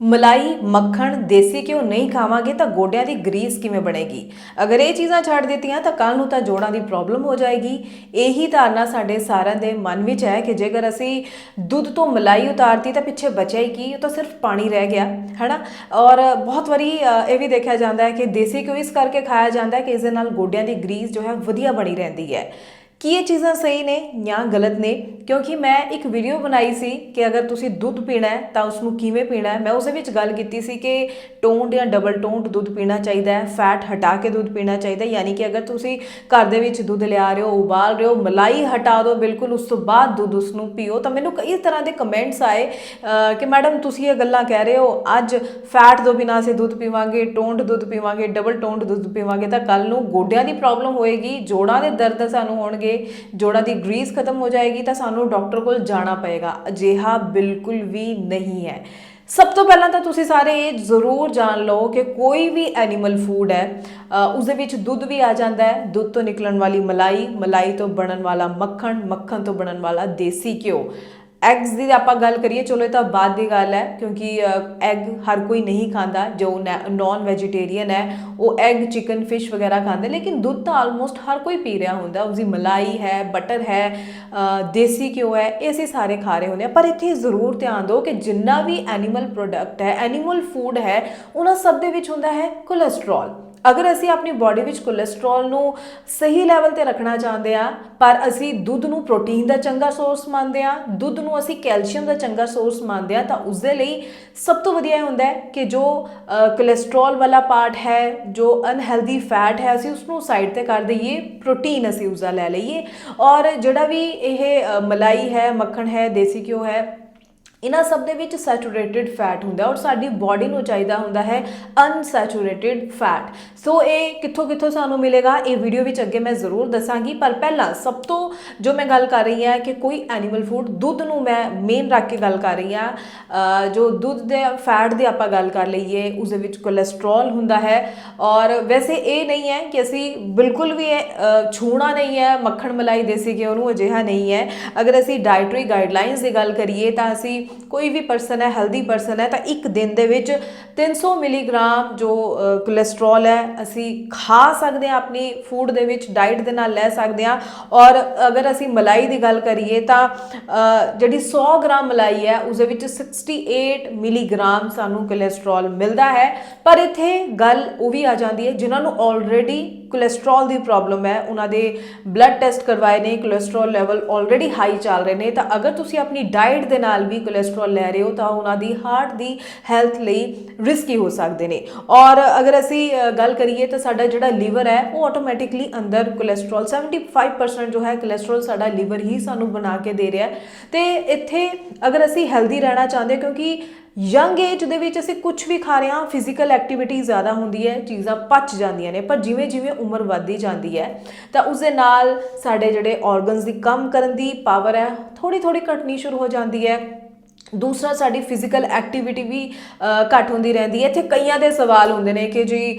ਮਲਾਈ, ਮੱਖਣ, ਦੇਸੀ ਘਿਓ ਨਹੀਂ ਖਾਵਾਂਗੇ ਤਾਂ ਗੋਡਿਆਂ ਦੀ ਗਰੀਸ ਕਿਵੇਂ ਬਣੇਗੀ? ਅਗਰ ਇਹ ਚੀਜ਼ਾਂ ਛੱਡ ਦਿੱਤੀਆਂ ਤਾਂ ਕੱਲ ਨੂੰ ਤਾਂ ਜੋੜਾਂ ਦੀ ਪ੍ਰੋਬਲਮ ਹੋ ਜਾਏਗੀ। ਇਹੀ ਧਾਰਨਾ ਸਾਡੇ ਸਾਰਿਆਂ ਦੇ ਮਨ ਵਿੱਚ ਹੈ ਕਿ ਜੇਕਰ ਅਸੀਂ ਦੁੱਧ ਤੋਂ ਮਲਾਈ ਉਤਾਰਤੀ ਤਾਂ ਪਿੱਛੇ ਬਚਿਆ ਹੀ ਕੀ? ਉਹ ਤਾਂ ਸਿਰਫ ਪਾਣੀ ਰਹਿ ਗਿਆ, ਹੈਨਾ? ਔਰ ਬਹੁਤ ਵਾਰੀ ਇਹ ਵੀ ਦੇਖਿਆ ਜਾਂਦਾ ਹੈ ਕਿ ਦੇਸੀ ਘਿਓ ਇਸ ਕਰਕੇ ਖਾਇਆ ਜਾਂਦਾ ਹੈ ਕਿ ਇਸ ਦੇ ਨਾਲ ਗੋਡਿਆਂ ਦੀ ਗਰੀਸ ਜੋ ਹੈ ਵਧੀਆ ਬਣੀ ਰਹਿੰਦੀ ਹੈ। ਕੀ ਇਹ ਚੀਜ਼ਾਂ ਸਹੀ ਨੇ ਜਾਂ ਗਲਤ ਨੇ? ਕਿਉਂਕਿ ਮੈਂ ਇੱਕ ਵੀਡੀਓ ਬਣਾਈ ਸੀ ਕਿ ਅਗਰ ਤੁਸੀਂ ਦੁੱਧ ਪੀਣਾ ਹੈ ਤਾਂ ਉਸ ਨੂੰ ਕਿਵੇਂ ਪੀਣਾ ਹੈ। ਮੈਂ ਉਸ ਵਿੱਚ ਗੱਲ ਕੀਤੀ ਸੀ ਕਿ ਟੋਂਡ ਜਾਂ ਡਬਲ ਟੋਨਡ ਦੁੱਧ ਪੀਣਾ ਚਾਹੀਦਾ ਹੈ ਫੈਟ ਹਟਾ ਕੇ ਦੁੱਧ ਪੀਣਾ ਚਾਹੀਦਾ ਯਾਨੀ ਕਿ ਅਗਰ ਤੁਸੀਂ ਘਰ ਦੇ ਵਿੱਚ ਦੁੱਧ ਲਿਆ ਰਹੇ ਹੋ, ਉਬਾਲ ਰਹੇ ਹੋ, ਮਲਾਈ ਹਟਾ ਦਿਓ, ਬਿਲਕੁਲ ਉਸ ਤੋਂ ਬਾਅਦ ਦੁੱਧ ਉਸ ਨੂੰ ਪੀਓ, ਤਾਂ ਮੈਨੂੰ ਕਈ ਤਰ੍ਹਾਂ ਦੇ ਕਮੈਂਟਸ ਆਏ ਕਿ ਮੈਡਮ ਤੁਸੀਂ ਇਹ ਗੱਲਾਂ ਕਹਿ ਰਹੇ ਹੋ, ਅੱਜ ਫੈਟ ਤੋਂ ਬਿਨਾਂ ਅਸੀਂ ਦੁੱਧ ਪੀਵਾਂਗੇ ਟੋਨਡ ਦੁੱਧ ਪੀਵਾਂਗੇ ਡਬਲ ਟੋਨਡ ਦੁੱਧ ਪੀਵਾਂਗੇ, ਤਾਂ ਕੱਲ ਨੂੰ ਗੋਡਿਆਂ ਦੀ ਪ੍ਰੋਬਲਮ ਹੋਏਗੀ, ਜੋੜਾਂ ਦੇ ਦਰਦ ਸਾਨੂੰ ਹੋਣਗੇ, ਜੋੜਾਂ ਦੀ ਗਰੀਸ ਖਤਮ ਹੋ ਜਾਏਗੀ, ਤਾਂ ਸਾਨੂੰ ਡਾਕਟਰ ਕੋਲ ਜਾਣਾ ਪਏਗਾ ਅਜਿਹਾ ਬਿਲਕੁਲ ਵੀ ਨਹੀਂ ਹੈ। ਸਭ ਤੋਂ ਪਹਿਲਾਂ ਤਾਂ ਤੁਸੀਂ ਸਾਰੇ ਇਹ ਜ਼ਰੂਰ ਜਾਣ ਲਓ ਕਿ ਕੋਈ ਵੀ ਐਨੀਮਲ ਫੂਡ ਹੈ ਅ, ਉਸ ਦੇ ਵਿੱਚ ਦੁੱਧ ਵੀ ਆ ਜਾਂਦਾ ਹੈ। ਦੁੱਧ ਤੋਂ ਨਿਕਲਣ ਵਾਲੀ ਮਲਾਈ ਮਲਾਈ ਤੋਂ ਬਣਨ ਵਾਲਾ ਮੱਖਣ ਮੱਖਣ ਤੋਂ ਬਣਨ ਵਾਲਾ ਦੇਸੀ ਘਿਓ। ਐਗਸ ਦੀ ਆਪਾਂ ਗੱਲ ਕਰੀਏ, ਚਲੋ ਇਹ ਤਾਂ ਬਾਅਦ ਦੀ ਗੱਲ ਹੈ, ਕਿਉਂਕਿ ਐਗ ਹਰ ਕੋਈ ਨਹੀਂ ਖਾਂਦਾ, ਜੋ ਨਾਨ ਵੈਜੀਟੇਰੀਅਨ ਹੈ, ਉਹ ਐਗ ਚਿਕਨ ਫਿਸ਼ ਵਗੈਰਾ ਖਾਂਦੇ, ਲੇਕਿਨ ਦੁੱਧ ਤਾਂ ਆਲਮੋਸਟ ਹਰ ਕੋਈ ਪੀ ਰਿਹਾ ਹੁੰਦਾ, ਉਸਦੀ ਮਲਾਈ ਹੈ ਬਟਰ ਹੈ ਦੇਸੀ ਘਿਓ ਹੈ ਇਹ ਅਸੀਂ ਸਾਰੇ ਖਾ ਰਹੇ ਹੁੰਦੇ ਆ, ਪਰ ਇੱਥੇ ਜ਼ਰੂਰ ਧਿਆਨ ਦਿਓ ਕਿ ਜਿੰਨਾ ਵੀ ਐਨੀਮਲ ਪ੍ਰੋਡਕਟ ਹੈ ਐਨੀਮਲ ਫੂਡ ਹੈ, ਉਹਨਾਂ ਸਭ ਦੇ ਵਿੱਚ ਹੁੰਦਾ ਹੈ ਕੋਲੇਸਟ੍ਰੋਲ ਅਗਰ ਅਸੀਂ ਆਪਣੀ ਬਾਡੀ ਵਿੱਚ ਕੋਲੇਸਟ੍ਰੋਲ ਨੂੰ ਸਹੀ ਲੈਵਲ ਤੇ ਰੱਖਣਾ ਚਾਹੁੰਦੇ ਆ ਪਰ ਅਸੀਂ ਦੁੱਧ ਨੂੰ ਪ੍ਰੋਟੀਨ ਦਾ ਚੰਗਾ ਸੋਰਸ ਮੰਨਦੇ ਆ ਦੁੱਧ ਨੂੰ ਅਸੀਂ ਕੈਲਸ਼ੀਅਮ ਦਾ ਚੰਗਾ ਸੋਰਸ ਮੰਨਦੇ ਆ ਤਾਂ ਉਸ ਦੇ ਲਈ ਸਭ ਤੋਂ ਵਧੀਆ ਇਹ ਹੁੰਦਾ ਹੈ ਕਿ ਜੋ ਅ, ਕੋਲੇਸਟ੍ਰੋਲ ਵਾਲਾ ਪਾਰਟ ਹੈ ਜੋ ਅਨਹੈਲਦੀ ਫੈਟ ਹੈ ਅਸੀਂ ਉਸ ਨੂੰ ਸਾਈਡ ਤੇ ਕਰ ਦਈਏ ਪ੍ਰੋਟੀਨ ਅਸੀਂ ਉਸ ਦਾ ਲੈ ਲਈਏ। ਔਰ ਜਿਹੜਾ ਵੀ ਇਹ ਮਲਾਈ ਹੈ ਮੱਖਣ ਹੈ ਦੇਸੀ ਘਿਓ ਹੈ ਇਹਨਾਂ ਸਭ ਦੇ ਵਿੱਚ ਸੈਚੂਰੇਟਿਡ ਫੈਟ ਹੁੰਦਾ ਔਰ ਸਾਡੀ ਬਾਡੀ ਨੂੰ ਚਾਹੀਦਾ ਹੁੰਦਾ ਹੈ ਅਨਸੈਚੂਰੇਟਿਡ ਫੈਟ। ਸੋ ਇਹ ਕਿੱਥੋਂ ਕਿੱਥੋਂ ਸਾਨੂੰ ਮਿਲੇਗਾ ਇਹ ਵੀਡੀਓ ਵਿੱਚ ਅੱਗੇ ਮੈਂ ਜ਼ਰੂਰ ਦੱਸਾਂਗੀ। ਪਰ ਪਹਿਲਾਂ ਸਭ ਤੋਂ ਜੋ ਮੈਂ ਗੱਲ ਕਰ ਰਹੀ ਹਾਂ ਕਿ ਕੋਈ ਐਨੀਮਲ ਫੂਡ ਦੁੱਧ ਨੂੰ ਮੈਂ ਮੇਨ ਰੱਖ ਕੇ ਗੱਲ ਕਰ ਰਹੀ ਹਾਂ ਜੋ ਦੁੱਧ ਦੇ ਫੈਟ ਦੀ ਆਪਾਂ ਗੱਲ ਕਰ ਲਈਏ ਉਸ ਦੇ ਵਿੱਚ ਕੋਲੇਸਟ੍ਰੋਲ ਹੁੰਦਾ ਹੈ। ਔਰ ਵੈਸੇ ਇਹ ਨਹੀਂ ਹੈ ਕਿ ਅਸੀਂ ਬਿਲਕੁਲ ਵੀ ਇਹ ਅ, ਛੂਣਾ ਨਹੀਂ ਹੈ ਮੱਖਣ ਮਲਾਈ ਦੇਸੀ ਘਿਓ ਨੂੰ ਅਜਿਹਾ ਨਹੀਂ ਹੈ। ਅਗਰ ਅਸੀਂ ਡਾਈਟਰੀ ਗਾਈਡਲਾਈਨਸ ਦੀ ਗੱਲ ਕਰੀਏ ਤਾਂ ਅਸੀਂ ਕੋਈ ਵੀ ਪਰਸਨ ਹੈ ਹੈਲਦੀ ਪਰਸਨ ਹੈ ਤਾਂ ਇੱਕ ਦਿਨ ਦੇ ਵਿੱਚ 300 ਮਿਲੀਗ੍ਰਾਮ ਜੋ ਅ, ਕੋਲੇਸਟ੍ਰੋਲ ਹੈ ਅਸੀਂ ਖਾ ਸਕਦੇ ਹਾਂ ਆਪਣੀ ਫੂਡ ਦੇ ਵਿੱਚ ਡਾਈਟ ਦੇ ਨਾਲ ਲੈ ਸਕਦੇ ਹਾਂ। ਔਰ ਅਗਰ ਅਸੀਂ ਮਲਾਈ ਦੀ ਗੱਲ ਕਰੀਏ ਤਾਂ ਜਿਹੜੀ 100 ਗ੍ਰਾਮ ਮਲਾਈ ਹੈ ਉਸ ਦੇ ਵਿੱਚ 68 ਮਿਲੀਗ੍ਰਾਮ ਸਾਨੂੰ ਕੋਲੇਸਟ੍ਰੋਲ ਮਿਲਦਾ ਹੈ। ਪਰ ਇੱਥੇ ਗੱਲ ਉਹ ਵੀ ਆ ਜਾਂਦੀ ਹੈ ਜਿਨ੍ਹਾਂ ਨੂੰ ਆਲਰੇਡੀ ਕੋਲੇਸਟ੍ਰੋਲ ਦੀ ਪ੍ਰੋਬਲਮ ਹੈ, ਉਹਨਾਂ ਦੇ ਬਲੱਡ ਟੈਸਟ ਕਰਵਾਏ ਨੇ ਕੋਲੇਸਟ੍ਰੋਲ ਲੈਵਲ ਆਲਰੇਡੀ ਹਾਈ ਚੱਲ ਰਹੇ ਨੇ, ਤਾਂ ਅਗਰ ਤੁਸੀਂ ਆਪਣੀ ਡਾਈਟ ਦੇ ਨਾਲ ਵੀ ਕੋਲੇਸਟ੍ਰੋਲ ਲੈ ਰਹੇ ਹੋ, ਤਾਂ ਉਹਨਾਂ ਦੀ ਹਾਰਟ ਦੀ ਹੈਲਥ ਲਈ ਰਿਸਕੀ ਹੋ ਸਕਦੇ ਨੇ। ਔਰ ਅਗਰ ਅਸੀਂ ਗੱਲ ਕਰੀਏ ਤਾਂ ਸਾਡਾ ਜਿਹੜਾ ਲੀਵਰ ਹੈ, ਉਹ ਆਟੋਮੈਟਿਕਲੀ ਅੰਦਰ ਕੋਲੇਸਟ੍ਰੋਲ 75% ਜੋ ਹੈ ਕੋਲੇਸਟ੍ਰੋਲ ਸਾਡਾ ਲੀਵਰ ਹੀ ਸਾਨੂੰ ਬਣਾ ਕੇ ਦੇ ਰਿਹਾ ਹੈ। ਤੇ ਇੱਥੇ ਅਗਰ ਅਸੀਂ ਹੈਲਦੀ ਰਹਿਣਾ ਚਾਹੁੰਦੇ ਕਿਉਂਕਿ ਯੰਗ ਏਜ ਦੇ ਵਿੱਚ ਅਸੀਂ ਕੁਝ ਵੀ ਖਾ ਰਹੇ ਹਾਂ ਫਿਜ਼ੀਕਲ ਐਕਟੀਵਿਟੀ ਜ਼ਿਆਦਾ ਹੁੰਦੀ ਹੈ, ਚੀਜ਼ਾਂ ਪਚ ਜਾਂਦੀਆਂ ਨੇ, ਪਰ ਜਿਵੇਂ ਜਿਵੇਂ ਉਮਰ ਵੱਧਦੀ ਜਾਂਦੀ ਹੈ, ਤਾਂ ਉਸ ਦੇ ਨਾਲ ਸਾਡੇ ਜਿਹੜੇ ਆਰਗਨਸ ਦੀ ਕੰਮ ਕਰਨ ਦੀ ਪਾਵਰ ਹੈ ਥੋੜੀ ਥੋੜੀ ਘਟਣੀ ਸ਼ੁਰੂ ਹੋ ਜਾਂਦੀ ਹੈ। ਦੂਸਰਾ ਸਾਡੀ ਫਿਜ਼ੀਕਲ ਐਕਟੀਵਿਟੀ ਵੀ ਘੱਟ ਹੁੰਦੀ ਰਹਿੰਦੀ ਹੈ। ਇੱਥੇ ਕਈਆਂ ਦੇ ਸਵਾਲ ਹੁੰਦੇ ਨੇ ਕਿ ਜੀ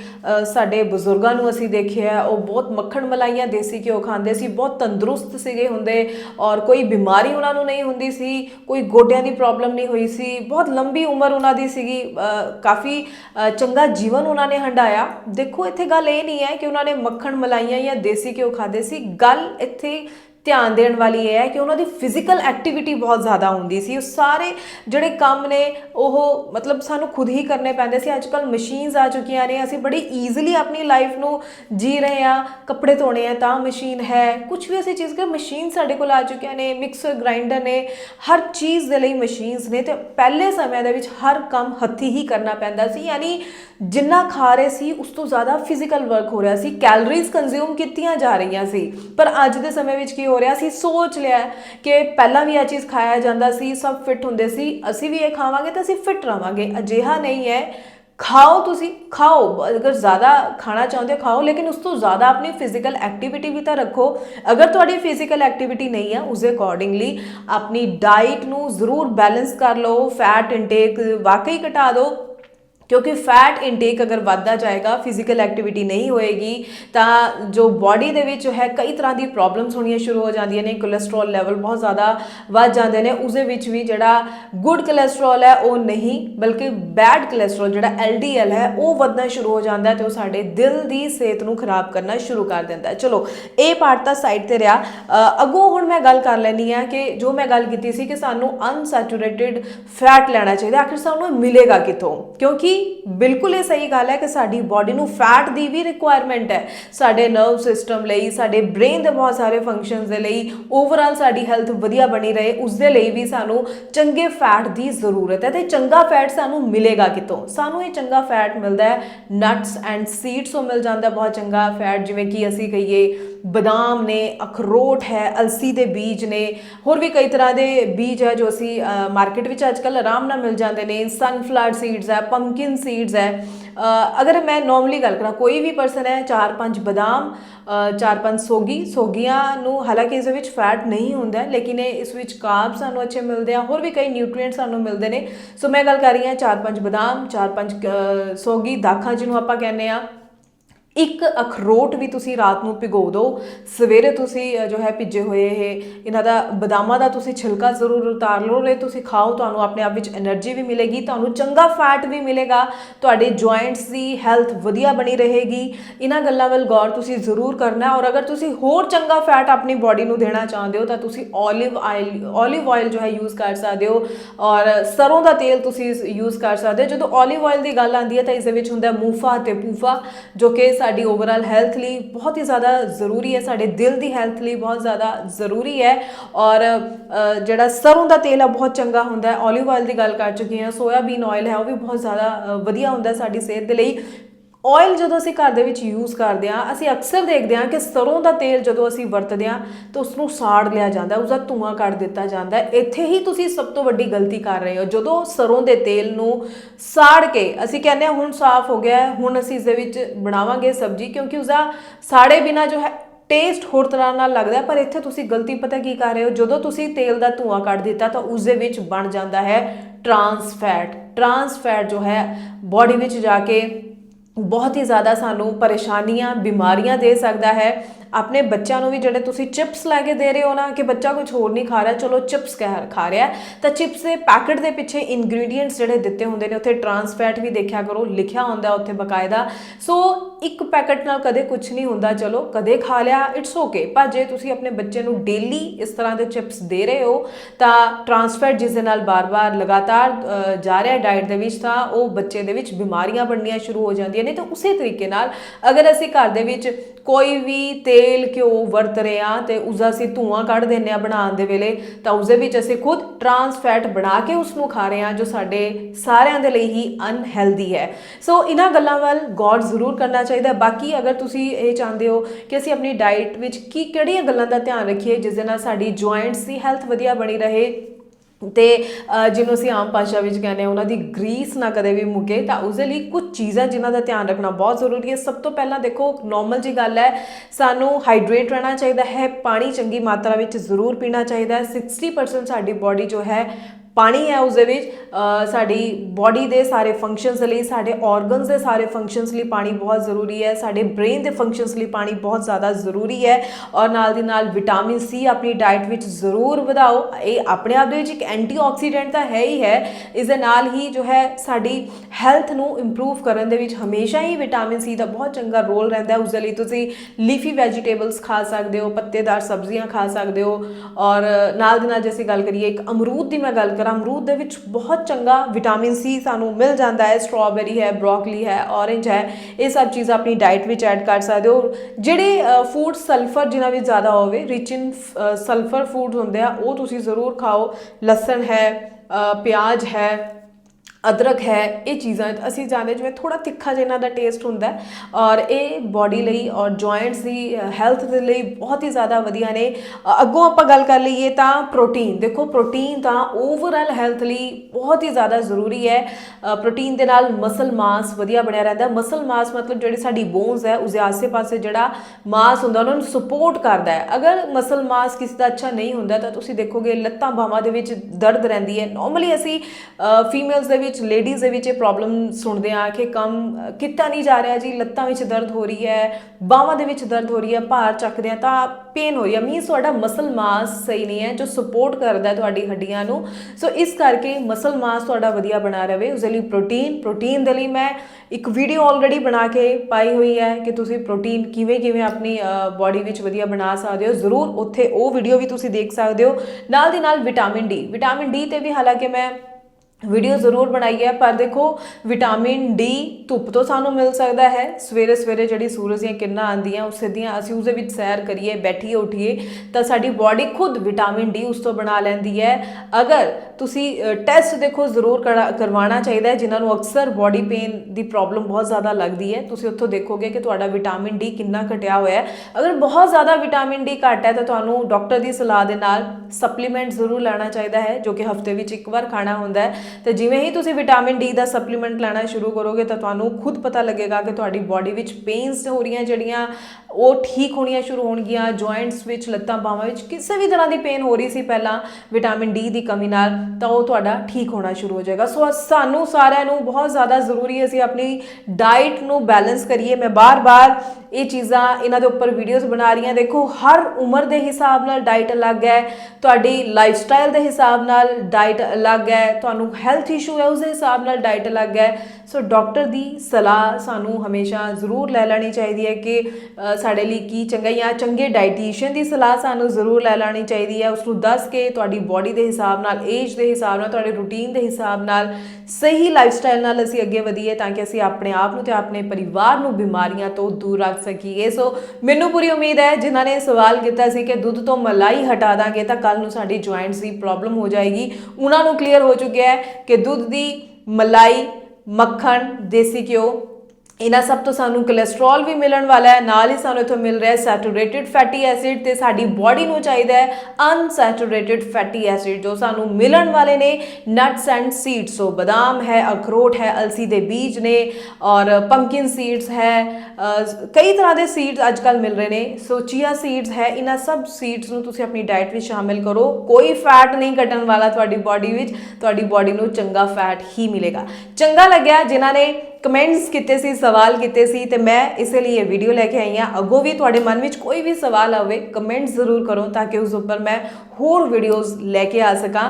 ਸਾਡੇ ਬਜ਼ੁਰਗਾਂ ਨੂੰ ਅਸੀਂ ਦੇਖਿਆ ਹੈ, ਉਹ ਬਹੁਤ ਮੱਖਣ ਮਲਾਈਆਂ ਦੇਸੀ ਘਿਓ ਖਾਂਦੇ ਸੀ ਬਹੁਤ ਤੰਦਰੁਸਤ ਸੀਗੇ ਹੁੰਦੇ ਔਰ ਕੋਈ ਬਿਮਾਰੀ ਉਹਨਾਂ ਨੂੰ ਨਹੀਂ ਹੁੰਦੀ ਸੀ ਕੋਈ ਗੋਡਿਆਂ ਦੀ ਪ੍ਰੋਬਲਮ ਨਹੀਂ ਹੋਈ ਸੀ। ਬਹੁਤ ਲੰਬੀ ਉਮਰ ਉਹਨਾਂ ਦੀ ਸੀਗੀ ਕਾਫੀ ਚੰਗਾ ਜੀਵਨ ਉਹਨਾਂ ਨੇ ਹੰਡਾਇਆ ਦੇਖੋ ਇੱਥੇ ਗੱਲ ਇਹ ਨਹੀਂ ਹੈ ਕਿ ਉਹਨਾਂ ਨੇ ਮੱਖਣ ਮਲਾਈਆਂ ਜਾਂ ਦੇਸੀ ਘਿਓ ਖਾਦੇ ਸੀ। ਗੱਲ ਇੱਥੇ ਧਿਆਨ ਦੇਣ ਵਾਲੀ ਇਹ ਹੈ ਕਿ ਉਹਨਾਂ ਦੀ ਫਿਜ਼ੀਕਲ ਐਕਟੀਵਿਟੀ ਬਹੁਤ ਜ਼ਿਆਦਾ ਹੁੰਦੀ ਸੀ। ਉਹ ਸਾਰੇ ਜਿਹੜੇ ਕੰਮ ਨੇ, ਉਹ ਮਤਲਬ ਸਾਨੂੰ ਖੁਦ ਹੀ ਕਰਨੇ ਪੈਂਦੇ ਸੀ। ਅੱਜ ਕੱਲ ਮਸ਼ੀਨਸ ਆ ਚੁੱਕੀਆਂ ਨੇ। ਅਸੀਂ ਬੜੀ ਈਜ਼ੀਲੀ ਆਪਣੀ ਲਾਈਫ ਨੂੰ ਜੀ ਰਹੇ ਆ ਕੱਪੜੇ ਧੋਣੇ ਆ ਤਾਂ ਮਸ਼ੀਨ ਹੈ। ਕੁਝ ਵੀ ਅਸੀਂ ਚੀਜ਼ ਕਰ ਮਸ਼ੀਨ ਸਾਡੇ ਕੋਲ ਆ ਚੁੱਕੀਆਂ ਨੇ ਮਿਕਸਰ ਗ੍ਰਾਈਂਡਰ ਨੇ, ਹਰ ਚੀਜ਼ ਦੇ ਲਈ ਮਸ਼ੀਨਸ ਨੇ ਤੇ ਪਹਿਲੇ ਸਮਿਆਂ ਦੇ ਵਿੱਚ ਹਰ ਕੰਮ ਹੱਥੀ ਹੀ ਕਰਨਾ ਪੈਂਦਾ ਸੀ। ਯਾਨੀ ਜਿੰਨਾ ਖਾ ਰਹੇ ਸੀ, ਉਸ ਤੋਂ ਜ਼ਿਆਦਾ ਫਿਜ਼ੀਕਲ ਵਰਕ ਹੋ ਰਿਹਾ ਸੀ। ਕੈਲਰੀਜ਼ ਕੰਜ਼ਿਊਮ ਕੀਤੀਆਂ ਜਾ ਰਹੀਆਂ ਸੀ। ਪਰ ਅੱਜ ਦੇ ਸਮੇਂ ਵਿੱਚ ਕੀ ਹੋ ਰਿਹਾ ਸੀ, ਸੋਚ ਲਿਆ ਕਿ ਪਹਿਲਾਂ ਵੀ ਇਹ ਚੀਜ਼ ਖਾਇਆ ਜਾਂਦਾ ਸੀ, ਸਭ ਫਿੱਟ ਹੁੰਦੇ ਸੀ, ਅਸੀਂ ਵੀ ਇਹ ਖਾਵਾਂਗੇ ਤਾਂ ਅਸੀਂ ਫਿੱਟ ਰਵਾਂਗੇ ਅਜਿਹਾ ਨਹੀਂ ਹੈ। ਖਾਓ ਤੁਸੀਂ, ਖਾਓ, ਅਗਰ ਜ਼ਿਆਦਾ ਖਾਣਾ ਚਾਹੁੰਦੇ ਹੋ, ਖਾਓ, ਲੇਕਿਨ ਉਸ ਤੋਂ ਜ਼ਿਆਦਾ ਆਪਣੀ ਫਿਜ਼ੀਕਲ ਐਕਟੀਵਿਟੀ ਵੀ ਤਾਂ ਰੱਖੋ। ਅਗਰ ਤੁਹਾਡੀ ਫਿਜ਼ੀਕਲ ਐਕਟੀਵਿਟੀ ਨਹੀਂ ਹੈ, ਉਸ ਦੇ ਅਕੋਰਡਿੰਗਲੀ ਆਪਣੀ ਡਾਈਟ ਨੂੰ ਜ਼ਰੂਰ ਬੈਲੈਂਸ ਕਰ ਲਓ ਫੈਟ ਇਨਟੇਕ ਵਾਕਈ ਘਟਾ ਦਿਓ। ਕਿਉਂਕਿ ਫੈਟ ਇਨਟੇਕ ਅਗਰ ਵੱਧਦਾ ਜਾਏਗਾ ਫਿਜ਼ੀਕਲ ਐਕਟੀਵਿਟੀ ਨਹੀਂ ਹੋਏਗੀ, ਤਾਂ ਜੋ ਬਾਡੀ ਦੇ ਵਿੱਚ ਹੈ, ਕਈ ਤਰ੍ਹਾਂ ਦੀ ਪ੍ਰੋਬਲਮਸ ਹੋਣੀਆਂ ਸ਼ੁਰੂ ਹੋ ਜਾਂਦੀਆਂ ਨੇ ਕੋਲੇਸਟ੍ਰੋਲ ਲੈਵਲ ਬਹੁਤ ਜ਼ਿਆਦਾ ਵੱਧ ਜਾਂਦੇ ਨੇ ਉਸ ਦੇ ਵਿੱਚ ਵੀ ਜਿਹੜਾ ਗੁੱਡ ਕੋਲੇਸਟ੍ਰੋਲ ਹੈ, ਉਹ ਨਹੀਂ, ਬਲਕਿ ਬੈਡ ਕੋਲੇਸਟ੍ਰੋਲ ਜਿਹੜਾ LDL ਹੈ, ਉਹ ਵੱਧਣਾ ਸ਼ੁਰੂ ਹੋ ਜਾਂਦਾ ਹੈ ਤੇ ਉਹ ਸਾਡੇ ਦਿਲ ਦੀ ਸਿਹਤ ਨੂੰ ਖਰਾਬ ਕਰਨਾ ਸ਼ੁਰੂ ਕਰ ਦਿੰਦਾ ਹੈ। ਚਲੋ, ਇਹ ਪਾਰਟ ਤਾਂ ਸਾਈਡ ਤੇ ਰਿਹਾ। ਅੱਗੋਂ ਹੁਣ ਮੈਂ ਗੱਲ ਕਰ ਲੈਣੀ ਆ ਕਿ ਜੋ ਮੈਂ ਗੱਲ ਕੀਤੀ ਸੀ ਕਿ ਸਾਨੂੰ ਅਨਸੈਚੂਰੇਟਿਡ ਫੈਟ ਲੈਣਾ ਚਾਹੀਦਾ, ਆਖਿਰ ਸਾਨੂੰ ਮਿਲੇਗਾ ਕਿੱਥੋਂ? ਕਿਉਂਕਿ ਬਿਲਕੁਲ ਇਹ ਸਹੀ ਗੱਲ ਹੈ ਕਿ ਸਾਡੀ ਬਾਡੀ ਨੂੰ ਫੈਟ ਦੀ ਵੀ ਰਿਕੁਆਇਰਮੈਂਟ ਹੈ। ਸਾਡੇ ਨਰਵ ਸਿਸਟਮ ਲਈ, ਸਾਡੇ ਬ੍ਰੇਨ ਦੇ ਬਹੁਤ ਸਾਰੇ ਫੰਕਸ਼ਨਸ ਦੇ ਲਈ ਓਵਰਆਲ ਸਾਡੀ ਹੈਲਥ ਵਧੀਆ ਬਣੀ ਰਹੇ ਉਸ ਦੇ ਲਈ ਵੀ ਸਾਨੂੰ ਚੰਗੇ ਫੈਟ ਦੀ ਜ਼ਰੂਰਤ ਹੈ ਤੇ ਚੰਗਾ ਫੈਟ ਸਾਨੂੰ ਮਿਲੇਗਾ ਕਿਤੋਂ ਸਾਨੂੰ ਇਹ ਚੰਗਾ ਫੈਟ ਮਿਲਦਾ ਹੈ ਨਟਸ ਐਂਡ ਸੀਡਸ ਤੋਂ ਮਿਲ ਜਾਂਦਾ ਬਹੁਤ ਚੰਗਾ ਫੈਟ ਜਿਵੇਂ ਕਿ ਅਸੀਂ ਕਹੀਏ ਬਦਾਮ ਨੇ ਅਖਰੋਟ ਹੈ ਅਲਸੀ ਦੇ ਬੀਜ ਨੇ ਹੋਰ ਵੀ ਕਈ ਤਰ੍ਹਾਂ ਦੇ ਬੀਜ ਹੈ ਜੋ ਅਸੀਂ ਮਾਰਕੀਟ ਵਿੱਚ ਅੱਜਕੱਲ ਆਰਾਮ ਨਾਲ ਮਿਲ ਜਾਂਦੇ ਨੇ ਸਨਫਲਾਵਰ ਸੀਡਸ ਹੈ ਪੰਪਕਿਨ ਸੀਡਸ ਹੈ। ਅਗਰ ਮੈਂ ਨਾਰਮਲੀ ਗੱਲ ਕਰਾਂ ਕੋਈ ਵੀ ਪਰਸਨ ਹੈ ਚਾਰ ਪੰਜ ਬਦਾਮ ਅ, ਚਾਰ ਪੰਜ ਸੋਗੀ ਸੋਗੀਆਂ ਨੂੰ ਹਾਲਾਂਕਿ ਇਸ ਵਿੱਚ ਫੈਟ ਨਹੀਂ ਹੁੰਦਾ ਲੇਕਿਨ ਇਹ ਇਸ ਵਿੱਚ ਕਾਰਬ ਸਾਨੂੰ ਅੱਛੇ ਮਿਲਦੇ ਆ ਹੋਰ ਵੀ ਕਈ ਨਿਊਟ੍ਰੀਐਂਟ ਸਾਨੂੰ ਮਿਲਦੇ ਨੇ। ਸੋ ਮੈਂ ਗੱਲ ਕਰ ਰਹੀ ਹਾਂ ਚਾਰ ਪੰਜ ਬਦਾਮ ਚਾਰ ਪੰਜ ਅ, ਸੋਗੀ ਦਾਖਾਂ ਜਿਹਨੂੰ ਆਪਾਂ ਕਹਿੰਦੇ ਆ ਇੱਕ ਅਖਰੋਟ ਵੀ ਤੁਸੀਂ ਰਾਤ ਨੂੰ ਭਿਗੋ ਦਿਓ। ਸਵੇਰੇ ਤੁਸੀਂ ਜੋ ਹੈ ਭਿੱਜੇ ਹੋਏ ਇਹ, ਇਹਨਾਂ ਦਾ, ਬਦਾਮਾਂ ਦਾ ਤੁਸੀਂ ਛਿਲਕਾ ਜ਼ਰੂਰ ਉਤਾਰ ਲਓ। ਰੇ ਤੁਸੀਂ ਖਾਓ, ਤੁਹਾਨੂੰ ਆਪਣੇ ਆਪ ਵਿੱਚ એનર્ਜੀ ਵੀ ਮਿਲੇਗੀ, ਤੁਹਾਨੂੰ ਚੰਗਾ ਫੈਟ ਵੀ ਮਿਲੇਗਾ, ਤੁਹਾਡੇ ਜੁਆਇੰਟਸ ਦੀ ਹੈਲਥ ਵਧੀਆ ਬਣੀ ਰਹੇਗੀ। ਇਹਨਾਂ ਗੱਲਾਂ ਵੱਲ ਗੌਰ ਤੁਸੀਂ ਜ਼ਰੂਰ ਕਰਨਾ ਔਰ ਅਗਰ ਤੁਸੀਂ ਹੋਰ ਚੰਗਾ ਫੈਟ ਆਪਣੀ ਬਾਡੀ ਨੂੰ ਦੇਣਾ ਚਾਹੁੰਦੇ ਹੋ, ਤਾਂ ਤੁਸੀਂ 올ਿਵ ਆਇਲ 올ਿਵ ਆਇਲ ਜੋ ਹੈ ਯੂਜ਼ ਕਰ ਸਕਦੇ ਹੋ ਔਰ ਸਰੋਂ ਦਾ ਤੇਲ ਤੁਸੀਂ ਯੂਜ਼ ਕਰ ਸਕਦੇ ਹੋ। ਜਦੋਂ 올ਿਵ ਆਇਲ ਦੀ ਗੱਲ ਆਉਂਦੀ ਹੈ, ਤਾਂ ਇਸ ਦੇ ਵਿੱਚ ਹੁੰਦਾ ਮੂਫਾ ਤੇ ਪੂਫਾ, ਜੋ ਕਿ ਸਾਡੀ ਓਵਰਆਲ ਹੈਲਥ ਲਈ ਬਹੁਤ ਹੀ ਜ਼ਿਆਦਾ ਜ਼ਰੂਰੀ ਹੈ, ਸਾਡੇ ਦਿਲ ਦੀ ਹੈਲਥ ਲਈ ਬਹੁਤ ਜ਼ਿਆਦਾ ਜ਼ਰੂਰੀ ਹੈ ਔਰ ਜਿਹੜਾ ਸਰੋਂ ਦਾ ਤੇਲ ਆ ਬਹੁਤ ਚੰਗਾ ਹੁੰਦਾ ਹੈ 올ਿਵ ਆਇਲ ਦੀ ਗੱਲ ਕਰ ਚੁੱਕੇ ਹਾਂ ਸੋਇਆਬੀਨ ਆਇਲ ਹੈ, ਉਹ ਵੀ ਬਹੁਤ ਜ਼ਿਆਦਾ ਵਧੀਆ ਹੁੰਦਾ ਸਾਡੀ ਸਿਹਤ ਦੇ ਲਈ। ਆਇਲ ਜਦੋਂ ਅਸੀਂ ਘਰ ਦੇ ਵਿੱਚ ਯੂਜ਼ ਕਰਦੇ ਹਾਂ, ਅਸੀਂ ਅਕਸਰ ਦੇਖਦੇ ਹਾਂ ਕਿ ਸਰੋਂ ਦਾ ਤੇਲ ਜਦੋਂ ਅਸੀਂ ਵਰਤਦੇ ਹਾਂ, ਤਾਂ ਉਸ ਨੂੰ ਸਾੜ ਲਿਆ ਜਾਂਦਾ ਉਸ ਦਾ ਧੂਆਂ ਕੱਢ ਦਿੱਤਾ ਜਾਂਦਾ। ਇੱਥੇ ਹੀ ਤੁਸੀਂ ਸਭ ਤੋਂ ਵੱਡੀ ਗਲਤੀ ਕਰ ਰਹੇ ਹੋ। ਜਦੋਂ ਸਰੋਂ ਦੇ ਤੇਲ ਨੂੰ ਸਾੜ ਕੇ ਅਸੀਂ ਕਹਿੰਦੇ ਹਾਂ, ਹੁਣ ਸਾਫ਼ ਹੋ ਗਿਆ ਹੁਣ ਅਸੀਂ ਇਸ ਦੇ ਵਿੱਚ ਬਣਾਵਾਂਗੇ ਸਬਜ਼ੀ, ਕਿਉਂਕਿ ਉਸ ਦਾ ਸਾੜੇ ਬਿਨਾ ਜੋ ਹੈ ਟੇਸਟ ਹੋਰ ਤਰ੍ਹਾਂ ਨਾਲ ਲੱਗਦਾ ਪਰ ਇੱਥੇ ਤੁਸੀਂ ਗਲਤੀ ਪਤਾ ਕੀ ਕਰ ਰਹੇ ਹੋ? ਜਦੋਂ ਤੁਸੀਂ ਤੇਲ ਦਾ ਧੂਆਂ ਕੱਢ ਦਿੱਤਾ, ਤਾਂ ਉਸ ਦੇ ਵਿੱਚ ਬਣ ਜਾਂਦਾ ਹੈ ਟਰਾਂਸ ਫੈਟ ਟਰਾਂਸ ਫੈਟ ਜੋ ਹੈ ਬਾਡੀ ਵਿੱਚ ਜਾ ਕੇ ਬਹੁਤ ਹੀ ਜ਼ਿਆਦਾ ਸਾਨੂੰ ਪਰੇਸ਼ਾਨੀਆਂ ਬਿਮਾਰੀਆਂ ਦੇ ਸਕਦਾ ਹੈ। ਆਪਣੇ ਬੱਚਿਆਂ ਨੂੰ ਵੀ ਜਿਹੜੇ ਤੁਸੀਂ ਚਿਪਸ ਲੈ ਕੇ ਦੇ ਰਹੇ ਹੋ ਨਾ ਕਿ ਬੱਚਾ ਕੁਝ ਹੋਰ ਨਹੀਂ ਖਾ ਰਿਹਾ, ਚਲੋ ਚਿਪਸ ਕਹਿ ਖਾ ਰਿਹਾ ਤਾਂ ਚਿਪਸ ਦੇ ਪੈਕਟ ਦੇ ਪਿੱਛੇ ਇਨਗਰੀਡੀਐਂਟਸ ਜਿਹੜੇ ਦਿੱਤੇ ਹੁੰਦੇ ਨੇ, ਉੱਥੇ ਟਰਾਂਸ ਫੈਟ ਵੀ ਦੇਖਿਆ ਕਰੋ, ਲਿਖਿਆ ਹੁੰਦਾ ਉੱਥੇ ਬਕਾਇਦਾ। ਸੋ ਇੱਕ ਪੈਕਟ ਨਾਲ ਕਦੇ ਕੁਝ ਨਹੀਂ ਹੁੰਦਾ, ਚਲੋ ਕਦੇ ਖਾ ਲਿਆ ਇਟਸ ਓਕੇ ਪਰ ਜੇ ਤੁਸੀਂ ਆਪਣੇ ਬੱਚੇ ਨੂੰ ਡੇਲੀ ਇਸ ਤਰ੍ਹਾਂ ਦੇ ਚਿਪਸ ਦੇ ਰਹੇ ਹੋ, ਤਾਂ ਟਰਾਂਸ ਫੈਟ ਜਿਸ ਦੇ ਨਾਲ ਬਾਰ-ਬਾਰ ਲਗਾਤਾਰ ਜਾ ਰਿਹਾ ਡਾਈਟ ਦੇ ਵਿੱਚ, ਤਾਂ ਉਹ ਬੱਚੇ ਦੇ ਵਿੱਚ ਬਿਮਾਰੀਆਂ ਬਣਨੀਆਂ ਸ਼ੁਰੂ ਹੋ ਜਾਂਦੀਆਂ ਨੇ। ਤਾਂ ਉਸੇ ਤਰੀਕੇ ਨਾਲ ਅਗਰ ਅਸੀਂ ਘਰ ਦੇ ਵਿੱਚ ਕੋਈ ਵੀ ਤੇ ਤੇਲ ਘਿਓ ਵਰਤ ਰਹੇ ਹਾਂ ਤੇ ਉਸਦਾ ਅਸੀਂ ਧੂਆਂ ਕੱਢ ਦਿੰਦੇ ਆ ਬਣਾਉਣ ਦੇ ਵੇਲੇ, ਤਾਂ ਉਸਦੇ ਵਿੱਚ ਅਸੀਂ ਖੁਦ ਟਰਾਂਸ ਫੈਟ ਬਣਾ ਕੇ ਉਸ ਨੂੰ ਖਾ ਰਹੇ ਹਾਂ, ਜੋ ਸਾਡੇ ਸਾਰਿਆਂ ਦੇ ਲਈ ਹੀ ਅਨਹੈਲਦੀ ਹੈ। ਸੋ ਇਹਨਾਂ ਗੱਲਾਂ ਵੱਲ ਗੌਰ ਜ਼ਰੂਰ ਕਰਨਾ ਚਾਹੀਦਾ ਬਾਕੀ ਅਗਰ ਤੁਸੀਂ ਇਹ ਚਾਹੁੰਦੇ ਹੋ ਕਿ ਅਸੀਂ ਆਪਣੀ ਡਾਈਟ ਵਿੱਚ ਕੀ ਕਿਹੜੀਆਂ ਗੱਲਾਂ ਦਾ ਧਿਆਨ ਰੱਖੀਏ, ਜਿਸ ਦੇ ਨਾਲ ਸਾਡੀ ਜੁਆਇੰਟਸ ਦੀ ਹੈਲਥ ਵਧੀਆ ਬਣੀ ਰਹੇ ਤੇ ਜਿਹਨੂੰ ਅਸੀਂ ਆਮ ਭਾਸ਼ਾ ਵਿੱਚ ਕਹਿੰਦੇ ਹਾਂ, ਉਹਨਾਂ ਦੀ ਗਰੀਸ ਨਾ ਕਦੇ ਵੀ ਮੁੱਕੇ, ਤਾਂ ਉਸ ਦੇ ਲਈ ਕੁਝ ਚੀਜ਼ਾਂ ਜਿਨ੍ਹਾਂ ਦਾ ਧਿਆਨ ਰੱਖਣਾ ਬਹੁਤ ਜ਼ਰੂਰੀ ਹੈ। ਸਭ ਤੋਂ ਪਹਿਲਾਂ ਦੇਖੋ ਨਾਰਮਲ ਜੀ ਗੱਲ ਹੈ, ਸਾਨੂੰ ਹਾਈਡਰੇਟ ਰਹਿਣਾ ਚਾਹੀਦਾ ਹੈ, ਪਾਣੀ ਚੰਗੀ ਮਾਤਰਾ ਵਿੱਚ ਜ਼ਰੂਰ ਪੀਣਾ ਚਾਹੀਦਾ ਹੈ। 60% ਸਾਡੀ ਬਾਡੀ ਜੋ ਹੈ ਪਾਣੀ ਹੈ ਉਸ ਦੇ ਵਿੱਚ ਸਾਡੀ ਬਾਡੀ ਦੇ ਸਾਰੇ ਫੰਕਸ਼ਨਸ ਲਈ, ਸਾਡੇ ਆਰਗਨਸ ਦੇ ਸਾਰੇ ਫੰਕਸ਼ਨਸ ਲਈ ਪਾਣੀ ਬਹੁਤ ਜ਼ਰੂਰੀ ਹੈ, ਸਾਡੇ ਬ੍ਰੇਨ ਦੇ ਫੰਕਸ਼ਨਸ ਲਈ ਪਾਣੀ ਬਹੁਤ ਜ਼ਿਆਦਾ ਜ਼ਰੂਰੀ ਹੈ ਔਰ ਨਾਲ ਦੀ ਨਾਲ ਵਿਟਾਮਿਨ ਸੀ ਆਪਣੀ ਡਾਈਟ ਵਿੱਚ ਜ਼ਰੂਰ ਵਧਾਓ। ਇਹ ਆਪਣੇ ਆਪ ਦੇ ਵਿੱਚ ਇੱਕ ਐਂਟੀਆਕਸੀਡੈਂਟ ਤਾਂ ਹੈ ਹੀ ਹੈ, ਇਸ ਦੇ ਨਾਲ ਹੀ ਜੋ ਹੈ ਸਾਡੀ ਹੈਲਥ ਨੂੰ ਇੰਪਰੂਵ ਕਰਨ ਦੇ ਵਿੱਚ ਹਮੇਸ਼ਾ ਹੀ ਵਿਟਾਮਿਨ ਸੀ ਦਾ ਬਹੁਤ ਚੰਗਾ ਰੋਲ ਰਹਿੰਦਾ ਹੈ। ਉਸ ਦੇ ਲਈ ਤੁਸੀਂ ਲੀਫੀ ਵੈਜੀਟੇਬਲਸ ਖਾ ਸਕਦੇ ਹੋ, ਪੱਤੇਦਾਰ ਸਬਜ਼ੀਆਂ ਖਾ ਸਕਦੇ ਹੋ ਔਰ ਨਾਲ ਦੀ ਨਾਲ ਜੇ ਅਸੀਂ ਗੱਲ ਕਰੀਏ ਇੱਕ ਅਮਰੂਦ ਦੀ ਮੈਂ ਗੱਲ ਕਰਾਂ ਅਮਰੂਦ ਦੇ ਵਿੱਚ ਬਹੁਤ ਚੰਗਾ ਵਿਟਾਮਿਨ ਸੀ, ਸਾਨੂੰ ਮਿਲ ਜਾਂਦਾ ਹੈ ਸਟ੍ਰਾਬੇਰੀ ਹੈ ਬ੍ਰੋਕਲੀ ਹੈ ਔਰੇਂਜ ਹੈ, ਇਹ ਸਭ ਚੀਜ਼ਾਂ ਆਪਣੀ ਡਾਈਟ ਵਿੱਚ ਐਡ ਕਰ ਸਕਦੇ ਹੋ। ਜਿਹੜੇ ਫੂਡ ਸਲਫਰ ਜਿਨ੍ਹਾਂ ਵਿੱਚ ਜ਼ਿਆਦਾ ਹੋਵੇ ਰਿਚ ਇਨ ਸਲਫਰ ਫੂਡ ਹੁੰਦੇ ਆ, ਉਹ ਤੁਸੀਂ ਜ਼ਰੂਰ ਖਾਓ। ਲਸਣ ਹੈ ਪਿਆਜ਼ ਹੈ ਅਦਰਕ ਹੈ, ਇਹ ਚੀਜ਼ਾਂ ਅਸੀਂ ਜਾਣਦੇ ਜਿਵੇਂ ਥੋੜਾ ਤਿੱਖਾ ਜਿਹਾ ਇਹਨਾਂ ਦਾ ਟੇਸਟ ਹੁੰਦਾ ਔਰ ਇਹ ਬਾਡੀ ਲਈ ਔਰ ਜੁਆਇੰਟਸ ਦੀ ਹੈਲਥ ਦੇ ਲਈ ਬਹੁਤ ਹੀ ਜ਼ਿਆਦਾ ਵਧੀਆ ਨੇ। ਅੱਗੋਂ ਆਪਾਂ ਗੱਲ ਕਰ ਲਈਏ ਤਾਂ ਪ੍ਰੋਟੀਨ ਦੇਖੋ ਪ੍ਰੋਟੀਨ ਤਾਂ ਓਵਰਆਲ ਹੈਲਥ ਲਈ ਬਹੁਤ ਹੀ ਜ਼ਿਆਦਾ ਜ਼ਰੂਰੀ ਹੈ। ਪ੍ਰੋਟੀਨ ਦੇ ਨਾਲ ਮਸਲ ਮਾਸ ਵਧੀਆ ਬਣਿਆ ਰਹਿੰਦਾ ਮਸਲ ਮਾਸ ਮਤਲਬ ਜਿਹੜੀ ਸਾਡੀ ਬੋਨਸ ਹੈ ਉਸਦੇ ਆਸੇ-ਪਾਸੇ ਜਿਹੜਾ ਮਾਸ ਹੁੰਦਾ, ਉਹਨਾਂ ਨੂੰ ਸਪੋਰਟ ਕਰਦਾ ਹੈ। ਅਗਰ ਮਸਲ ਮਾਸ ਕਿਸੇ ਦਾ ਅੱਛਾ ਨਹੀਂ ਹੁੰਦਾ, ਤਾਂ ਤੁਸੀਂ ਦੇਖੋਗੇ ਲੱਤਾਂ ਬਾਹਾਂ ਦੇ ਵਿੱਚ ਦਰਦ ਰਹਿੰਦੀ ਹੈ। ਨਾਰਮਲੀ ਅਸੀਂ ਫੀਮੇਲਸ ਦੇ ਵਿੱਚ ਵਿੱਚ ਲੇਡੀਜ਼ ਦੇ ਵਿੱਚ ਇਹ ਪ੍ਰੋਬਲਮ ਸੁਣਦੇ ਆ ਕਿ ਕੰਮ, ਕੀਤਾ ਨਹੀਂ ਜਾ ਰਿਹਾ ਜੀ, ਲੱਤਾਂ ਵਿੱਚ ਦਰਦ ਹੋ ਰਹੀ ਹੈ, ਬਾਹਾਂ ਦੇ ਵਿੱਚ ਦਰਦ ਹੋ ਰਹੀ ਹੈ, ਭਾਰ ਚੱਕਦੇ ਆ ਤਾਂ ਪੇਨ ਹੋ ਰਹੀ ਹੈ। ਮੀਨਸ ਤੁਹਾਡਾ ਮਸਲ ਮਾਸ ਸਹੀ ਨਹੀਂ ਹੈ, ਜੋ ਸਪੋਰਟ ਕਰਦਾ ਹੈ ਤੁਹਾਡੀ ਹੱਡੀਆਂ ਨੂੰ। ਸੋ ਇਸ ਕਰਕੇ ਮਸਲ ਮਾਸ ਤੁਹਾਡਾ ਵਧੀਆ ਬਣਾ ਰਹੇ ਉਸ ਲਈ ਪ੍ਰੋਟੀਨ ਪ੍ਰੋਟੀਨ ਦੇ ਲਈ ਮੈਂ ਇੱਕ ਵੀਡੀਓ ਆਲਰੇਡੀ ਬਣਾ ਕੇ ਪਾਈ ਹੋਈ ਹੈ ਕਿ ਤੁਸੀਂ ਪ੍ਰੋਟੀਨ ਕਿਵੇਂ ਕਿਵੇਂ ਆਪਣੀ ਬਾਡੀ ਵਿੱਚ ਵਧੀਆ ਬਣਾ ਸਕਦੇ ਹੋ। ਜ਼ਰੂਰ ਉੱਥੇ ਉਹ ਵੀਡੀਓ ਵੀ ਤੁਸੀਂ ਦੇਖ ਸਕਦੇ ਹੋ। ਨਾਲ ਦੀ ਨਾਲ ਵਿਟਾਮਿਨ ਡੀ ਵਿਟਾਮਿਨ ਡੀ ਤੇ ਵੀ ਹਾਲਾਂਕਿ ਮੈਂ ਵੀਡੀਓ ਜ਼ਰੂਰ ਬਣਾਈ ਹੈ ਪਰ ਦੇਖੋ ਵਿਟਾਮਿਨ ਡੀ ਧੁੱਪ ਤੋਂ ਸਾਨੂੰ ਮਿਲ ਸਕਦਾ ਹੈ ਸਵੇਰੇ ਸਵੇਰੇ ਜਿਹੜੀ ਸੂਰਜ ਦੀਆਂ ਕਿਰਨਾਂ ਆਉਂਦੀਆਂ ਉਸ ਦੀਆਂ ਅਸੀਂ ਉਸ ਦੇ ਵਿੱਚ ਸੈਰ ਕਰੀਏ ਬੈਠੀਏ ਉਠੀਏ ਤਾਂ ਸਾਡੀ ਬਾਡੀ ਖੁਦ ਵਿਟਾਮਿਨ ਡੀ ਉਸ ਤੋਂ ਬਣਾ ਲੈਂਦੀ ਹੈ ਅਗਰ ਤੁਸੀਂ ਟੈਸਟ ਦੇਖੋ ਜ਼ਰੂਰ ਕਰਾ- ਕਰਵਾਉਣਾ ਚਾਹੀਦਾ ਹੈ ਜਿਨ੍ਹਾਂ ਨੂੰ ਅਕਸਰ ਬਾਡੀ ਪੇਨ ਦੀ ਪ੍ਰੋਬਲਮ ਬਹੁਤ ਜ਼ਿਆਦਾ ਲੱਗਦੀ ਹੈ ਤੁਸੀਂ ਉੱਥੋਂ ਦੇਖੋਗੇ ਕਿ ਤੁਹਾਡਾ ਵਿਟਾਮਿਨ ਡੀ ਕਿੰਨਾ ਘਟਿਆ ਹੋਇਆ ਹੈ ਅਗਰ ਬਹੁਤ ਜ਼ਿਆਦਾ ਵਿਟਾਮਿਨ ਡੀ ਘੱਟ ਹੈ ਤਾਂ ਤੁਹਾਨੂੰ ਡਾਕਟਰ ਦੀ ਸਲਾਹ ਦੇ ਨਾਲ ਸਪਲੀਮੈਂਟ ਜ਼ਰੂਰ ਲੈਣਾ ਚਾਹੀਦਾ ਹੈ ਜੋ ਕਿ ਹਫ਼ਤੇ ਵਿੱਚ ਇੱਕ ਵਾਰ ਖਾਣਾ ਹੁੰਦਾ ਹੈ ਤੇ ਜਿਵੇਂ ਹੀ ਤੁਸੀਂ ਵਿਟਾਮਿਨ ਡੀ ਦਾ ਸਪਲੀਮੈਂਟ ਲੈਣਾ ਸ਼ੁਰੂ ਕਰੋਗੇ ਤਾਂ ਤੁਹਾਨੂੰ ਖੁਦ ਪਤਾ ਲੱਗੇਗਾ ਕਿ ਤੁਹਾਡੀ ਬਾਡੀ ਵਿੱਚ ਪੇਨਸ ਹੋ ਰਹੀਆਂ ਜਿਹੜੀਆਂ ਉਹ ਠੀਕ ਹੋਣੀਆਂ ਸ਼ੁਰੂ ਹੋਣਗੀਆਂ ਜੁਆਇੰਟਸ ਵਿੱਚ, ਲੱਤਾਂ ਬਾਹਾਂ ਵਿੱਚ, ਕਿਸੇ ਵੀ ਤਰ੍ਹਾਂ ਦੀ ਪੇਨ ਹੋ ਰਹੀ ਸੀ ਪਹਿਲਾਂ ਵਿਟਾਮਿਨ ਡੀ ਦੀ ਕਮੀ ਨਾਲ, ਤਾਂ ਉਹ ਤੁਹਾਡਾ ਠੀਕ ਹੋਣਾ ਸ਼ੁਰੂ ਹੋ ਜਾਏਗਾ। ਸੋ ਸਾਨੂੰ ਸਾਰਿਆਂ ਨੂੰ ਬਹੁਤ ਜ਼ਿਆਦਾ ਜ਼ਰੂਰੀ ਹੈ ਅਸੀਂ ਆਪਣੀ ਡਾਈਟ ਨੂੰ ਬੈਲੈਂਸ ਕਰੀਏ। ਮੈਂ ਬਾਰ-ਬਾਰ ਇਹ ਚੀਜ਼ਾਂ ਇਹਨਾਂ ਦੇ ਉੱਪਰ ਵੀਡੀਓਜ਼ ਬਣਾ ਰਹੀ ਹਾਂ। ਦੇਖੋ, ਹਰ ਉਮਰ ਦੇ ਹਿਸਾਬ ਨਾਲ ਡਾਈਟ ਅਲੱਗ ਹੈ, ਤੁਹਾਡੀ ਲਾਈਫ ਸਟਾਈਲ ਦੇ ਹਿਸਾਬ ਨਾਲ ਡਾਈਟ ਅਲੱਗ ਹੈ, ਤੁਹਾਨੂੰ ਹੈਲਥ ਇਸ਼ੂ ਹੈ, ਉਸ ਦੇ ਹਿਸਾਬ ਨਾਲ ਡਾਈਟ ਅਲੱਗ ਹੈ। ਸੋ ਡਾਕਟਰ ਦੀ ਸਲਾਹ ਸਾਨੂੰ ਹਮੇਸ਼ਾ ਜ਼ਰੂਰ ਲੈ ਲੈਣੀ ਚਾਹੀਦੀ ਹੈ ਕਿ ਸਾਡੇ ਲਈ ਕੀ ਚੰਗਾ ਜਾਂ ਚੰਗੇ ਡਾਈਟੀਸ਼ੀਅਨ ਦੀ ਸਲਾਹ ਸਾਨੂੰ ਜ਼ਰੂਰ ਲੈ ਲੈਣੀ ਚਾਹੀਦੀ ਹੈ। ਉਸ ਨੂੰ ਦੱਸ ਕੇ ਤੁਹਾਡੀ ਬਾਡੀ ਦੇ ਹਿਸਾਬ ਨਾਲ ਏਜ ਦੇ ਹਿਸਾਬ ਨਾਲ, ਤੁਹਾਡੇ ਰੂਟੀਨ ਦੇ ਹਿਸਾਬ ਨਾਲ ਸਹੀ ਲਾਈਫ ਸਟਾਈਲ ਨਾਲ ਅਸੀਂ ਅੱਗੇ ਵਧੀਏ ਤਾਂ ਕਿ ਅਸੀਂ ਆਪਣੇ ਆਪ ਨੂੰ ਤੇ ਆਪਣੇ ਪਰਿਵਾਰ ਨੂੰ ਬਿਮਾਰੀਆਂ ਤੋਂ ਦੂਰ ਰੱਖ ਸਕੀਏ। ਸੋ ਮੈਨੂੰ ਪੂਰੀ ਉਮੀਦ ਹੈ, ਜਿਨ੍ਹਾਂ ਨੇ ਸਵਾਲ ਕੀਤਾ ਸੀ ਕਿ ਦੁੱਧ ਤੋਂ ਮਲਾਈ ਹਟਾ ਦਾਂਗੇ ਤਾਂ ਕੱਲ ਨੂੰ ਸਾਡੀ ਜੁਆਇੰਟਸ ਦੀ ਪ੍ਰੋਬਲਮ ਹੋ ਜਾਏਗੀ। ਉਹਨਾਂ ਨੂੰ ਕਲੀਅਰ ਹੋ ਚੁੱਕਿਆ ਹੈ ਕਿ ਦੁੱਧ ਦੀ ਮਲਾਈ ਮੱਖਣ ਦੇਸੀ ਘਿਓ ਇਹਨਾਂ ਸਭ ਤੋਂ ਸਾਨੂੰ ਕੋਲੇਸਟ੍ਰੋਲ ਵੀ ਮਿਲਣ ਵਾਲਾ ਹੈ, ਨਾਲ ਹੀ ਸਾਨੂੰ ਇਥੋਂ ਮਿਲ ਰਿਹਾ ਹੈ ਸੈਚੂਰੇਟਿਡ ਫੈਟੀ ਐਸਿਡ ਤੇ ਸਾਡੀ ਬਾਡੀ ਨੂੰ ਚਾਹੀਦਾ ਹੈ ਅਨਸੈਚੂਰੇਟਿਡ ਫੈਟੀ ਐਸਿਡ ਜੋ ਸਾਨੂੰ ਮਿਲਣ ਵਾਲੇ ਨੇ ਨਟਸ ਐਂਡ ਸੀਡਸ ਸੋ ਬਦਾਮ ਹੈ, ਅਖਰੋਟ ਹੈ, ਅਲਸੀ ਦੇ ਬੀਜ ਨੇ ਔਰ ਪੰਪਕਿਨ ਸੀਡਸ ਹੈ ਕਈ ਤਰ੍ਹਾਂ ਦੇ ਸੀਡਸ ਅੱਜਕੱਲ ਮਿਲ ਰਹੇ ਨੇ। ਸੋ ਚੀਆ ਸੀਡਸ ਹੈ, ਇਹਨਾਂ ਸਭ ਸੀਡਸ ਨੂੰ ਤੁਸੀਂ ਆਪਣੀ ਡਾਈਟ ਵਿੱਚ ਸ਼ਾਮਿਲ ਕਰੋ। ਕੋਈ ਫੈਟ ਨਹੀਂ ਘਟਣ ਵਾਲਾ ਤੁਹਾਡੀ ਬਾਡੀ ਵਿੱਚ, ਤੁਹਾਡੀ ਬਾਡੀ ਨੂੰ ਚੰਗਾ ਫੈਟ ਹੀ ਮਿਲੇਗਾ। ਚੰਗਾ ਲੱਗਿਆ ਜਿਨ੍ਹਾਂ ਨੇ ਕਮੈਂਟਸ ਕੀਤੇ ਸੀ, ਸਵਾਲ ਕੀਤੇ ਸੀ ਤੇ ਮੈਂ ਇਸੇ ਲਈ ਇਹ ਵੀਡੀਓ ਲੈ ਕੇ ਆਈ ਹਾਂ। ਅੱਗੋਂ ਵੀ ਤੁਹਾਡੇ ਮਨ ਵਿੱਚ ਕੋਈ ਵੀ ਸਵਾਲ ਆਵੇ ਕਮੈਂਟ ਜ਼ਰੂਰ ਕਰੋ ਤਾਂ ਕਿ ਉਸ ਉੱਪਰ ਮੈਂ ਹੋਰ ਵੀਡੀਓਜ਼ ਲੈ ਕੇ ਆ ਸਕਾਂ।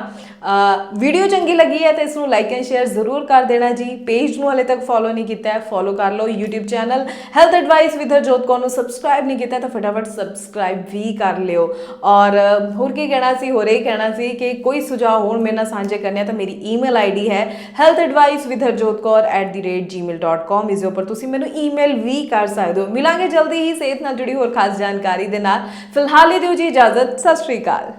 ਵੀਡੀਓ ਚੰਗੀ ਲੱਗੀ ਹੈ ਤਾਂ ਇਸ ਨੂੰ ਲਾਈਕ ਐਂਡ ਸ਼ੇਅਰ ਜ਼ਰੂਰ ਕਰ ਦੇਣਾ ਜੀ। ਪੇਜ ਨੂੰ ਹਲੇ ਤੱਕ ਫੋਲੋ ਨਹੀਂ ਕੀਤਾ ਹੈ ਫੋਲੋ ਕਰ ਲਓ YouTube channel health advice with Harjot Kaur ਨੂੰ ਸਬਸਕ੍ਰਾਈਬ ਨਹੀਂ ਕੀਤਾ ਤਾਂ ਫਟਾਫਟ ਸਬਸਕ੍ਰਾਈਬ ਵੀ ਕਰ ਲਿਓ। ਔਰ, ਹੋਰ ਕੀ ਕਹਿਣਾ ਸੀ, ਹੋਰ ਇਹ ਕਹਿਣਾ ਸੀ ਕਿ ਕੋਈ ਸੁਝਾਅ ਹੋਰ ਮੇਰੇ ਨਾਲ ਸਾਂਝੇ ਕਰਨੇ ਤਾਂ ਮੇਰੀ ਈਮੇਲ ਆਈਡੀ ਹੈ healthadvice.harjotkaur@gmail.com ਇਸ ਦੇ ਉੱਪਰ ਤੁਸੀਂ ਮੈਨੂੰ ਈਮੇਲ ਵੀ ਕਰ ਸਕਦੇ ਹੋ। ਮਿਲਾਂਗੇ ਜਲਦੀ ਹੀ ਸਿਹਤ ਨਾਲ ਜੁੜੀ ਹੋਰ ਖਾਸ ਜਾਣਕਾਰੀ ਦੇ ਨਾਲ। ਫਿਲਹਾਲ ਇਹ ਦਿਓ ਜੀ, ਇਜਾਜ਼ਤ। ਸਤਿ ਸ਼੍ਰੀ ਅਕਾਲ।